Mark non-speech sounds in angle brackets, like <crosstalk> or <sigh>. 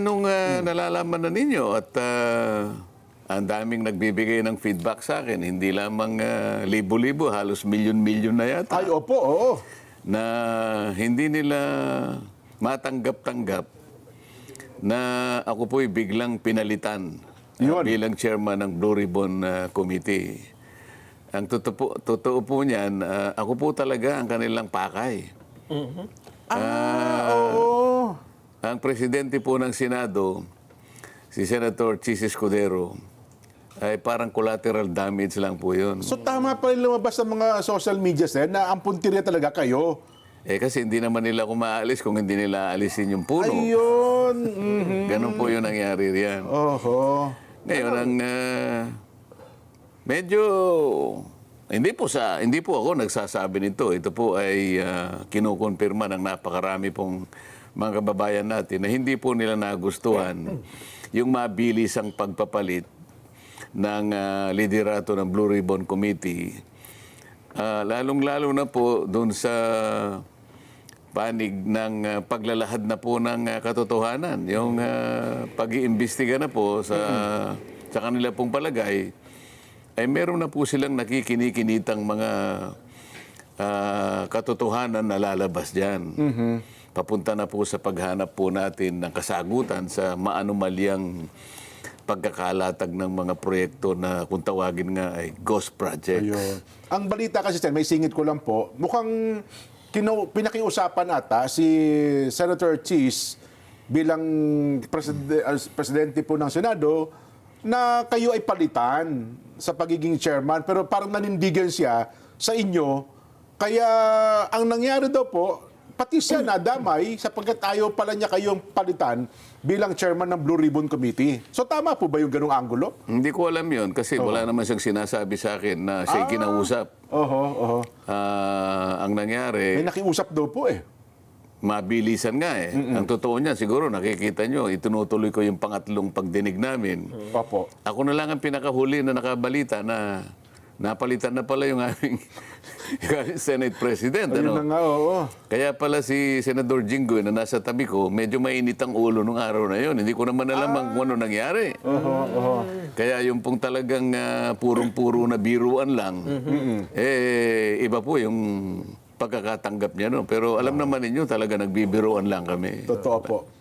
Nung ah, nalalaman na ninyo at ah, ang daming nagbibigay ng feedback sa akin, hindi lamang ah, libo-libo, halos milyon-milyon na yata, Ay, opo, oo. na hindi nila matanggap-tanggap na ako po'y biglang pinalitan Yun. bilang chairman ng Blue Ribbon ah, Committee. Ang totoo po, totoo po niyan, ah, ako po talaga ang kanilang pakay. Ah, oo. Ang presidente po ng Senado, si Senator Chis Escudero, ay parang collateral damage lang po yun. So tama pa rin lumabas sa mga social media sir na ang puntirya talaga kayo. Eh kasi hindi naman nila kumaalis kung hindi nila alisin yung puno. Ayun. mhm. <laughs> Ganun po yung nangyari riyan. Oho. Ngayon, ang ah, medyo hindi po sa hindi po ako nagsasabi nito. Ito po ay ah, kinukumpirma ng napakarami pong mga kababayan natin na hindi po nila nagustuhan yung mabilis ang pagpapalit ng ah, liderato ng Blue Ribbon Committee. Ah, lalong-lalo na po doon sa panig ng ah, paglalahad na po ng ah, katotohanan. Yung uh, pag-iimbestiga na po sa, sa kanila pong palagay, ay meron na po silang nakikinikinitang mga ah, katotohanan na lalabas dyan. Papunta na po sa paghanap po natin ng kasagutan sa maanumalyang pagkakalatag ng mga proyekto na kung tawagin nga ay ghost projects. Ayun. Ang balita kasi sir, may singit ko lang po, mukhang kinu- pinakiusapan ata si Senator Cheese bilang preside- as presidente po ng Senado na kayo ay palitan sa pagiging chairman pero parang nanindigan siya sa inyo kaya ang nangyari daw po pati siya nadamay sapagkat ayaw pala niya kayong palitan bilang chairman ng Blue Ribbon Committee. So tama po ba yung ganung angulo? Hindi ko alam yon kasi wala naman siyang sinasabi sa akin na siya kinausap. Oho, oho. Ah, ang May nangyari, nakiusap daw po eh. Mabilisan nga eh. Ang totoo niya, siguro nakikita nyo, itunutuloy ko yung pangatlong pagdinig namin. Opo. Ako na lang ang pinakahuli na nakabalita na napalitan na pala yung aming, <laughs> yung aming Senate President. Ayun na Ano? nga, oo. Kaya pala si Senador Jinggoy na nasa tabi ko, medyo mainit ang ulo nung araw na yon. Hindi ko naman alam ang kung ano nangyari. Oho, oho. Kaya yung pong talagang ah, purong-puro na biruan lang, eh, iba po yung pagkakatanggap niya. No? Pero alam naman ninyo, talaga nagbibiruan lang kami. Totoo po.